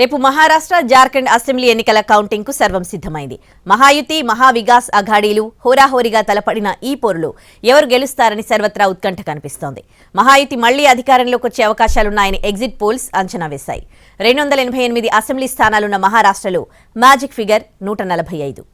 రేపు మహారాష్ట్ర జార్ఖండ్ అసెంబ్లీ ఎన్నికల కౌంటింగ్కు సర్వం సిద్ధమైంది. మహాయుతి మహావికాస్ అఘాడీలు హోరాహోరీగా తలపడిన ఈ పోరులో ఎవరు గెలుస్తారని సర్వత్రా ఉత్కంఠ కనిపిస్తోంది. మహాయుతి మళ్ళీ అధికారంలోకి వచ్చే అవకాశాలున్నాయని ఎగ్జిట్ పోల్స్ అంచనా వేశాయి. రెండు వందల ఎనభై ఎనిమిది అసెంబ్లీ స్థానాలున్న మహారాష్ట్రలో మ్యాజిక్ ఫిగర్ నూట నలభై ఐదు.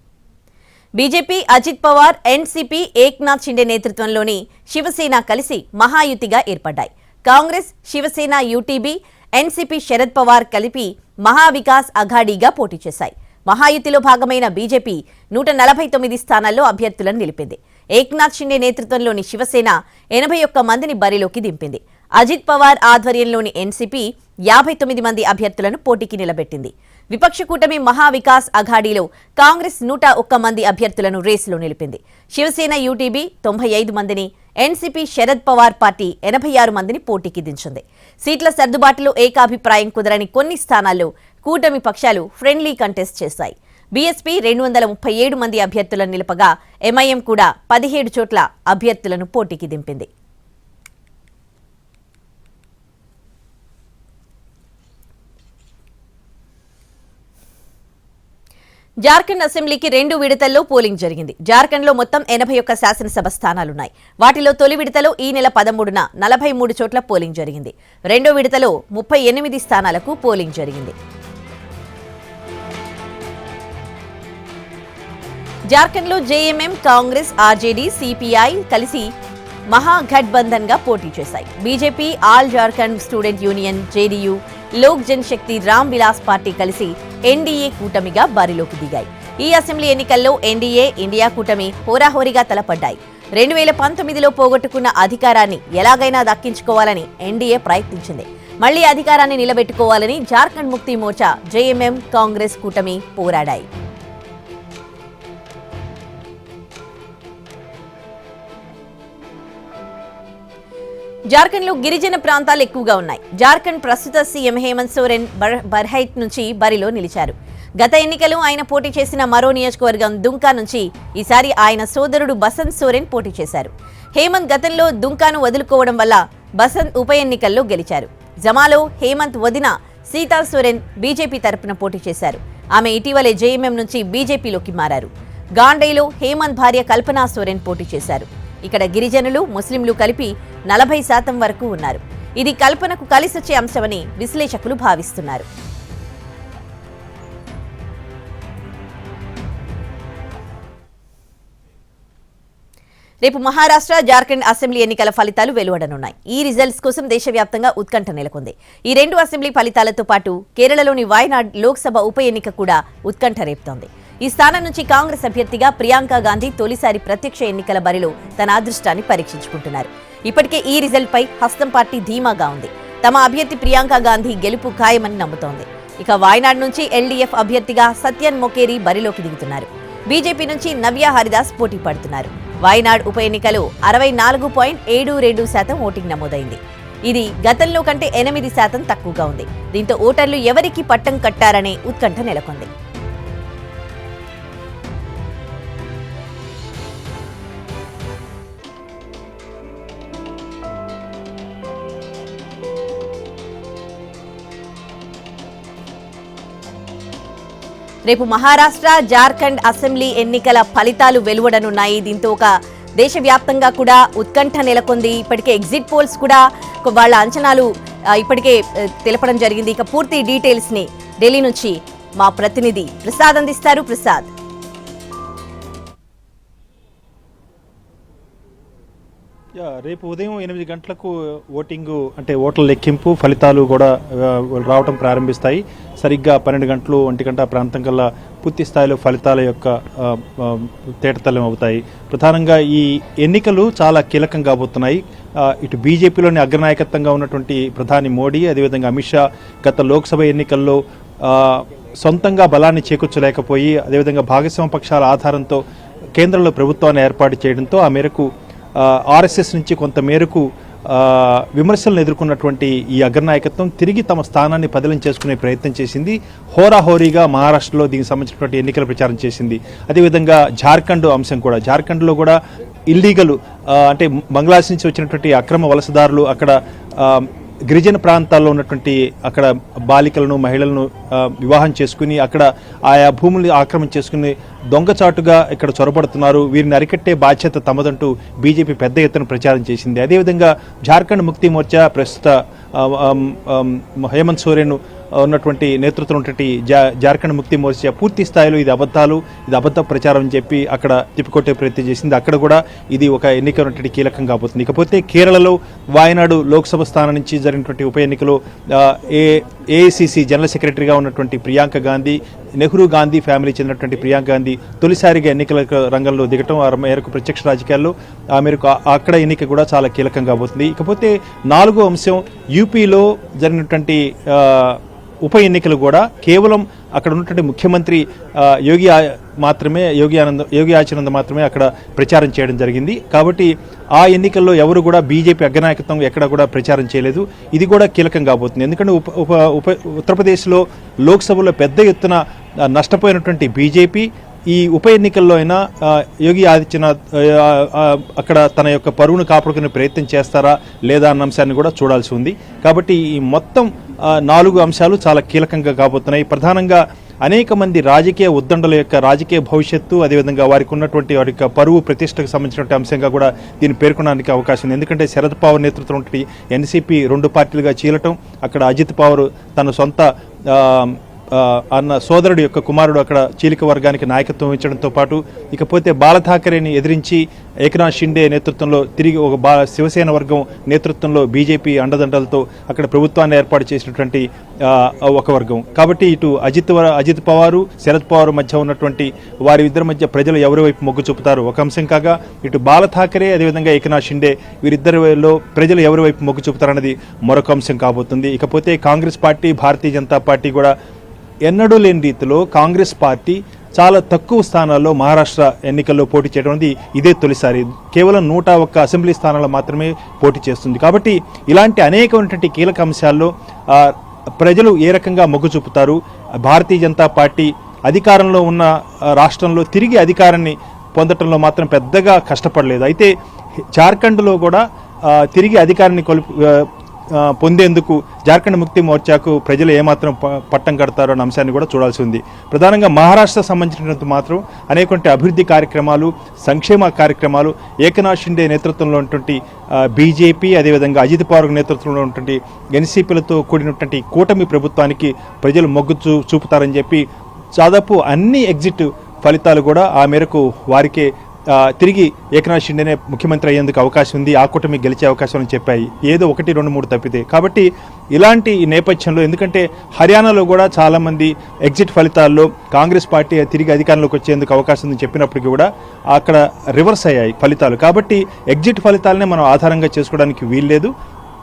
బీజేపీ అజిత్ పవార్ ఎన్సీపీ ఏక్నాథ్ షిండే నేతృత్వంలోని శివసేన కలిసి మహాయుతిగా ఏర్పడ్డాయి. Congress Shiv Sena UTB NCP Sharad Pawar కలిపి మహావికాస్ అఘాడీగా పోటీ చేశాయి. మహాయుతిలో భాగమైన బీజేపీ నూట నలభై తొమ్మిది స్థానాల్లో అభ్యర్థులను నిలిపింది. ఏక్నాథ్ షిండే నేతృత్వంలోని శివసేన ఎనభై ఒక్క మందిని బరిలోకి దింపింది. అజిత్ పవార్ ఆధ్వర్యంలోని ఎన్సీపీ యాభై తొమ్మిది మంది అభ్యర్థులను పోటీకి నిలబెట్టింది. విపక్ష కూటమి మహావికాస్ అఘాడీలో కాంగ్రెస్ నూట ఒక్క మంది అభ్యర్థులను రేసులో నిలిపింది. శివసేన యూటీబీ తొంభై ఐదు మందిని ఎన్సీపీ శరద్ పవార్ పార్టీ ఎనభై ఆరు మందిని పోటీకి దించింది. సీట్ల సర్దుబాటులో ఏకాభిప్రాయం కుదరని కొన్ని స్థానాల్లో కూటమి పక్షాలు ఫ్రెండ్లీ కంటెస్ట్ చేశాయి. బీఎస్పీ రెండు వందల ముప్పై ఏడు మంది అభ్యర్థులను నిలపగా ఎంఐఎం కూడా పదిహేడు చోట్ల అభ్యర్థులను పోటీకి దింపింది. జార్ఖండ్ అసెంబ్లీకి రెండు విడతల్లో పోలింగ్ జరిగింది. జార్ఖండ్లో మొత్తం ఎనభై ఒక్క శాసనసభ స్థానాలున్నాయి. వాటిలో తొలి విడతలో ఈ నెల పదమూడున నలభై మూడు చోట్ల పోలింగ్ జరిగింది. రెండో విడతలో ముప్పై ఎనిమిది స్థానాలకు పోలింగ్ జరిగింది. జార్ఖండ్లో జేఎంఎం కాంగ్రెస్ ఆర్జేడీ సిపిఐ కలిసి మహాఘట్బంధన్గా పోటీ చేశాయి. BJP all Jharkhand student union JDU Lok Janshakti Ram Vilas party కలిసి ఎన్డీఏ కూటమిగా బరిలోకి దిగాయి. ఈ అసెంబ్లీ ఎన్నికల్లో ఎన్డీఏ ఇండియా కూటమి హోరాహోరీగా తలపడ్డాయి. రెండు వేల పంతొమ్మిదిలో పోగొట్టుకున్న అధికారాన్ని ఎలాగైనా దక్కించుకోవాలని ఎన్డీఏ ప్రయత్నించింది. మళ్ళీ అధికారాన్ని నిలబెట్టుకోవాలని జార్ఖండ్ ముక్తి మోర్చా జేఎంఎం కాంగ్రెస్ కూటమి పోరాడాయి. జార్ఖండ్లో గిరిజన ప్రాంతాలు ఎక్కువగా ఉన్నాయి. జార్ఖండ్ ప్రస్తుత సీఎం హేమంత్ సోరెన్ బర్- బర్హైట్ నుంచి బరిలో నిలిచారు. గత ఎన్నికలు ఆయన పోటీ చేసిన మరో నియోజకవర్గం దుంకా నుంచి ఈసారి ఆయన సోదరుడు బసంత్ సోరెన్ పోటీ చేశారు. హేమంత్ గతంలో దుంకాను వదులుకోవడం వల్ల బసంత్ ఉప ఎన్నికల్లో గెలిచారు. జమాలో హేమంత్ వదిన సీతా సోరెన్ బీజేపీ తరపున పోటీ చేశారు. ఆమె ఇటీవలే జేఎంఎం నుంచి బీజేపీలోకి మారారు. గాండేలో హేమంత్ భార్య కల్పనా సోరెన్ పోటీ చేశారు. ఇక్కడ గిరిజనులు ముస్లింలు కలిపి నలభై శాతం వరకు ఉన్నారు. ఇది కల్పనకు కలిసొచ్చే అంశమని విశ్లేషకులు భావిస్తున్నారు. రేపు మహారాష్ట్ర జార్ఖండ్ అసెంబ్లీ ఎన్నికల ఫలితాలు వెలువడనున్నాయి. ఈ రిజల్ట్స్ కోసం దేశవ్యాప్తంగా ఉత్కంఠ నెలకొంది. ఈ రెండు అసెంబ్లీ ఫలితాలతో పాటు కేరళలోని వాయనాడ్ లోక్సభ ఉప ఎన్నిక కూడా ఉత్కంఠ రేపుతోంది. ఈ స్థానం నుంచి కాంగ్రెస్ అభ్యర్థిగా ప్రియాంక గాంధీ తొలిసారి ప్రత్యక్ష ఎన్నికల బరిలో తన అదృష్టాన్ని పరీక్షించుకుంటున్నారు. ఇప్పటికే ఈ రిజల్ట్ పై హస్తం పార్టీ ధీమాగా ఉంది. తమ అభ్యర్థి ప్రియాంక గాంధీ గెలుపు ఖాయమని నమ్ముతోంది. ఇక వాయనాడ్ నుంచి ఎల్డీఎఫ్ అభ్యర్థిగా సత్యన్ మొకేరి బరిలోకి దిగుతున్నారు. బీజేపీ నుంచి నవ్య హరిదాస్ పోటీ పడుతున్నారు. వాయనాడ్ ఉప ఎన్నికలో అరవై నాలుగు పాయింట్ ఏడు రెండు శాతం ఓటింగ్ నమోదైంది. ఇది గతంలో కంటే ఎనిమిది శాతం తక్కువగా ఉంది. దీంతో ఓటర్లు ఎవరికి పట్టం కట్టారనే ఉత్కంఠ నెలకొంది. రేపు మహారాష్ట్ర జార్ఖండ్ అసెంబ్లీ ఎన్నికల ఫలితాలు వెలువడనున్నాయి. దీంతో ఒక దేశవ్యాప్తంగా కూడా ఉత్కంఠ నెలకొంది. ఇప్పటికే ఎగ్జిట్ పోల్స్ కూడా వాళ్ళ అంచనాలు ఇప్పటికే తెలపడం జరిగింది. ఇక పూర్తి డీటెయిల్స్ని ఢిల్లీ నుంచి మా ప్రతినిధి ప్రసాద్ అందిస్తారు. ప్రసాద్. రేపు ఉదయం ఎనిమిది గంటలకు ఓటింగ్ అంటే ఓట్ల లెక్కింపు ఫలితాలు కూడా రావడం ప్రారంభిస్తాయి. సరిగ్గా పన్నెండు గంటలు ఒంటి గంట ప్రాంతం కల్లా పూర్తి స్థాయిలో ఫలితాల యొక్క తేటతలం అవుతాయి. ప్రధానంగా ఈ ఎన్నికలు చాలా కీలకం కాబోతున్నాయి. ఇటు బీజేపీలోని అగ్రనాయకత్వంగా ఉన్నటువంటి ప్రధాని మోడీ అదేవిధంగా అమిత్ షా గత లోక్సభ ఎన్నికల్లో సొంతంగా బలాన్ని చేకూర్చలేకపోయి అదేవిధంగా భాగస్వామ్య పక్షాల ఆధారంతో కేంద్రంలో ప్రభుత్వాన్ని ఏర్పాటు చేయడంతో ఆ మేరకు ఆర్ఎస్ఎస్ నుంచి కొంత మేరకు విమర్శలను ఎదుర్కొన్నటువంటి ఈ అగ్రనాయకత్వం తిరిగి తమ స్థానాన్ని పదిలం చేసుకునే ప్రయత్నం చేసింది. హోరాహోరీగా మహారాష్ట్రలో దీనికి సంబంధించినటువంటి ఎన్నికల ప్రచారం చేసింది. అదేవిధంగా జార్ఖండ్ అంశం కూడా జార్ఖండ్లో కూడా ఇల్లీగల్ అంటే బంగ్లాదేశ్ నుంచి వచ్చినటువంటి అక్రమ వలసదారులు అక్కడ గిరిజన ప్రాంతాల్లో ఉన్నటువంటి అక్కడ బాలికలను మహిళలను వివాహం చేసుకుని అక్కడ ఆయా భూముల్ని ఆక్రమణ చేసుకుని దొంగచాటుగా ఇక్కడ చొరబడుతున్నారు. వీరిని అరికట్టే బాధ్యత తమదంటూ బీజేపీ పెద్ద ఎత్తున ప్రచారం చేసింది. అదేవిధంగా జార్ఖండ్ ముక్తి మోర్చా ప్రస్తుత హేమంత్ సోరెన్ ఉన్నటువంటి నేతృత్వం ఉన్నటువంటి జా జార్ఖండ్ ముక్తి మోర్చా పూర్తి స్థాయిలో ఇది అబద్ధాలు ఇది అబద్ధ ప్రచారం అని చెప్పి అక్కడ తిప్పికొట్టే ప్రయత్నం చేసింది. అక్కడ కూడా ఇది ఒక ఎన్నిక ఉన్నటువంటి కీలకం కాబోతుంది ఇకపోతే కేరళలో వాయనాడు లోక్సభ స్థానం నుంచి జరిగినటువంటి ఉప ఎన్నికలో ఏ ఏఐసిసి జనరల్ సెక్రటరీగా ఉన్నటువంటి ప్రియాంక గాంధీ నెహ్రూ గాంధీ ఫ్యామిలీ చెందినటువంటి ప్రియాంక గాంధీ తొలిసారిగా ఎన్నికల రంగంలో దిగటం ఆ మేరకు ప్రత్యక్ష రాజకీయాల్లో ఆ మేరకు అక్కడ ఎన్నిక కూడా చాలా కీలకంగా పోతుంది. ఇకపోతే నాలుగో అంశం యూపీలో జరిగినటువంటి ఉప ఎన్నికలు కూడా కేవలం అక్కడ ఉన్నటువంటి ముఖ్యమంత్రి యోగి మాత్రమే యోగి ఆనంద్ యోగి ఆచరణ్ మాత్రమే అక్కడ ప్రచారం చేయడం జరిగింది. కాబట్టి ఆ ఎన్నికల్లో ఎవరు కూడా బీజేపీ అగ్రనాయకత్వం ఎక్కడ కూడా ప్రచారం చేయలేదు. ఇది కూడా కీలకం కాబోతుంది. ఎందుకంటే ఉప ఉప ఉప ఉత్తరప్రదేశ్లో లోక్సభలో పెద్ద ఎత్తున నష్టపోయినటువంటి బీజేపీ ఈ ఉప ఎన్నికల్లో అయినా యోగి ఆదిత్యనాథ్ అక్కడ తన యొక్క పరువును కాపాడుకునే ప్రయత్నం చేస్తారా లేదా అన్న అంశాన్ని కూడా చూడాల్సి ఉంది. కాబట్టి ఈ మొత్తం నాలుగు అంశాలు చాలా కీలకంగా కాబోతున్నాయి. ప్రధానంగా అనేక మంది రాజకీయ ఉద్దండల యొక్క రాజకీయ భవిష్యత్తు అదేవిధంగా వారికి ఉన్నటువంటి వారి యొక్క పరువు ప్రతిష్టకు సంబంధించినటువంటి అంశంగా కూడా దీన్ని పేర్కొనడానికి అవకాశం ఉంది. ఎందుకంటే శరద్ పవార్ నేతృత్వం ఎన్సీపీ రెండు పార్టీలుగా చీలటం అక్కడ అజిత్ పవార్ తన సొంత అన్న సోదరుడు యొక్క కుమారుడు అక్కడ చీలిక వర్గానికి నాయకత్వం వహించడంతో పాటు ఇకపోతే బాల ఠాకరేని ఎదిరించి ఏకనాథ్ షిండే నేతృత్వంలో తిరిగి ఒక బా శివసేన వర్గం నేతృత్వంలో బీజేపీ అండదండలతో అక్కడ ప్రభుత్వాన్ని ఏర్పాటు చేసినటువంటి ఒక వర్గం. కాబట్టి ఇటు అజిత్ అజిత్ పవారు శరద్ పవారు మధ్య ఉన్నటువంటి వారి ఇద్దరి మధ్య ప్రజలు ఎవరి వైపు మొగ్గు చూపుతారు? ఒక అంశం కాగా ఇటు బాల ఠాకరే అదేవిధంగా ఏకనాథ్ షిండే వీరిద్దరిలో ప్రజలు ఎవరి వైపు మొగ్గు చూపుతారన్నది మరొక అంశం కాబోతుంది. ఇకపోతే Congress party Bharatiya Janata party కూడా ఎన్నడూ లేని రీతిలో కాంగ్రెస్ పార్టీ చాలా తక్కువ స్థానాల్లో మహారాష్ట్ర ఎన్నికల్లో పోటీ చేయడం అనేది ఇదే తొలిసారి. కేవలం నూట ఒక్క అసెంబ్లీ స్థానాల్లో మాత్రమే పోటీ చేస్తుంది. కాబట్టి ఇలాంటి అనేకమైనటువంటి కీలక అంశాల్లో ప్రజలు ఏ రకంగా మొగ్గు చూపుతారు? భారతీయ జనతా పార్టీ అధికారంలో ఉన్న రాష్ట్రంలో తిరిగి అధికారాన్ని పొందటంలో మాత్రం పెద్దగా కష్టపడలేదు. అయితే జార్ఖండ్లో కూడా తిరిగి అధికారాన్ని కొలుపు పొందేందుకు జార్ఖండ్ ముక్తి మోర్చాకు ప్రజలు ఏమాత్రం ప- పట్టం కడతారో అన్న అంశాన్ని కూడా చూడాల్సి ఉంది. ప్రధానంగా మహారాష్ట్ర సంబంధించినంత మాత్రం అనేక అభివృద్ధి కార్యక్రమాలు సంక్షేమ కార్యక్రమాలు ఏకనాథ్ షిండే నేతృత్వంలో ఉన్నటువంటి బీజేపీ అదేవిధంగా అజిత్ పవార్ నేతృత్వంలో ఉన్నటువంటి ఎన్సీపీలతో కూడినటువంటి కూటమి ప్రభుత్వానికి ప్రజలు మొగ్గు చూ చూపుతారని చెప్పి దాదాపు అన్ని ఎగ్జిట్ ఫలితాలు కూడా ఆ మేరకు వారికే తిరిగి ఏకనాథ్ షిండేనే ముఖ్యమంత్రి అయ్యేందుకు అవకాశం ఉంది ఆ కూటమి గెలిచే అవకాశం అని చెప్పాయి. ఏదో ఒకటి రెండు మూడు తప్పితే. కాబట్టి ఇలాంటి ఈ నేపథ్యంలో ఎందుకంటే హర్యానాలో కూడా చాలామంది ఎగ్జిట్ ఫలితాల్లో కాంగ్రెస్ పార్టీ తిరిగి అధికారంలోకి వచ్చేందుకు అవకాశం ఉందని చెప్పినప్పటికీ కూడా అక్కడ రివర్స్ అయ్యాయి ఫలితాలు. కాబట్టి ఎగ్జిట్ ఫలితాలనే మనం ఆధారంగా చేసుకోవడానికి వీల్లేదు.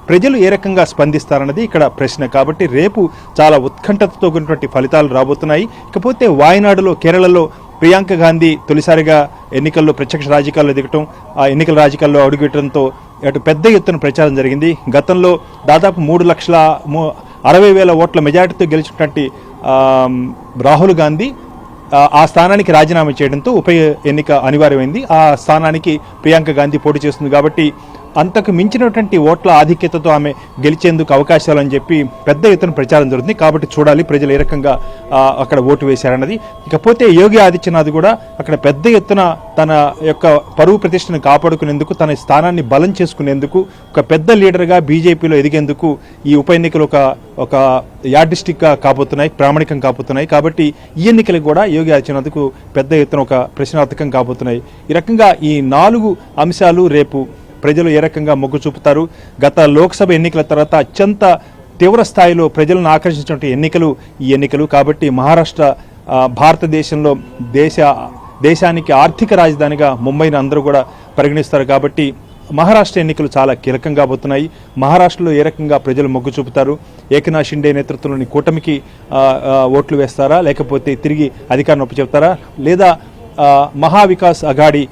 ప్రజలు ఏ రకంగా స్పందిస్తారన్నది ఇక్కడ ప్రశ్న. కాబట్టి రేపు చాలా ఉత్కంఠతతో కూడినటువంటి ఫలితాలు రాబోతున్నాయి. ఇకపోతే వాయనాడులో కేరళలో ప్రియాంక గాంధీ తొలిసారిగా ఎన్నికల్లో ప్రత్యక్ష రాజకీయాల్లో దిగటం ఆ ఎన్నికల రాజకీయాల్లో అడుగుపెట్టడంతో అటు పెద్ద ఎత్తున ప్రచారం జరిగింది. గతంలో దాదాపు మూడు లక్షల అరవై వేల ఓట్ల మెజారిటీతో గెలిచినటువంటి రాహుల్ గాంధీ ఆ, ఆ స్థానానికి రాజీనామా చేయడంతో ఉప ఎన్నిక అనివార్యమైంది. ఆ స్థానానికి ప్రియాంక గాంధీ పోటీ చేస్తుంది కాబట్టి అంతకు మించినటువంటి ఓట్ల ఆధిక్యతతో ఆమె గెలిచేందుకు అవకాశాలు అని చెప్పి పెద్ద ఎత్తున ప్రచారం జరుగుతుంది. కాబట్టి చూడాలి ప్రజలు ఏ రకంగా అక్కడ ఓటు వేశారన్నది. ఇకపోతే యోగి ఆదిత్యనాథ్ కూడా అక్కడ పెద్ద ఎత్తున తన యొక్క పరువు ప్రతిష్టను కాపాడుకునేందుకు తన స్థానాన్ని బలం చేసుకునేందుకు ఒక పెద్ద లీడర్గా బీజేపీలో ఎదిగేందుకు ఈ ఉప ఎన్నికలు ఒక ఒక యార్డిస్టిక్గా కాబోతున్నాయి ప్రామాణికం కాబోతున్నాయి. కాబట్టి ఈ ఎన్నికలు కూడా యోగి ఆదిత్యనాథ్కు పెద్ద ఎత్తున ఒక ప్రశ్నార్థకం కాబోతున్నాయి. ఈ రకంగా ఈ నాలుగు అంశాలు రేపు ప్రజలు ఏ రకంగా మొగ్గు చూపుతారు? గత లోక్సభ ఎన్నికల తర్వాత అత్యంత తీవ్ర స్థాయిలో ప్రజలను ఆకర్షించినటువంటి ఎన్నికలు ఈ ఎన్నికలు. కాబట్టి మహారాష్ట్ర భారతదేశంలో దేశ దేశానికి ఆర్థిక రాజధానిగా ముంబైని అందరూ కూడా పరిగణిస్తారు. కాబట్టి మహారాష్ట్ర ఎన్నికలు చాలా కీలకం కాబోతున్నాయి. మహారాష్ట్రలో ఏ రకంగా ప్రజలు మొగ్గు చూపుతారు? ఏకనాథ్ షిండే నేతృత్వంలోని కూటమికి ఓట్లు వేస్తారా? లేకపోతే తిరిగి అధికారం చెప్తారా? లేదా మహావికాస్ అఘాడి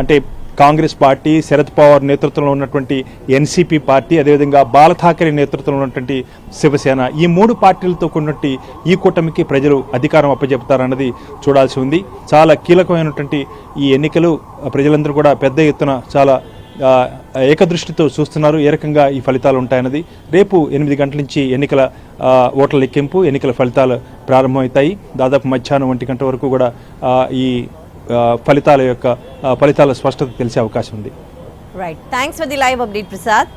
అంటే కాంగ్రెస్ పార్టీ శరద్ పవార్ నేతృత్వంలో ఉన్నటువంటి ఎన్సీపీ పార్టీ అదేవిధంగా బాల ఠాకరే నేతృత్వంలో ఉన్నటువంటి శివసేన. ఈ మూడు పార్టీలతో కూడినటువంటి ఈ కూటమికి ప్రజలు అధికారం అప్పజెపుతారన్నది చూడాల్సి ఉంది. చాలా కీలకమైనటువంటి ఈ ఎన్నికలు ప్రజలందరూ కూడా పెద్ద ఎత్తున చాలా ఏకదృష్టితో చూస్తున్నారు. ఏ రకంగా ఈ ఫలితాలు ఉంటాయన్నది రేపు ఎనిమిది గంటల నుంచి ఎన్నికల ఓట్ల లెక్కింపు ఎన్నికల ఫలితాలు ప్రారంభమవుతాయి. దాదాపు మధ్యాహ్నం ఒంటి గంట వరకు కూడా ఈ ఫలితాల యొక్క ఫలితాల స్పష్టత తెలిసే అవకాశం ఉంది. Right thanks for the live update Prasad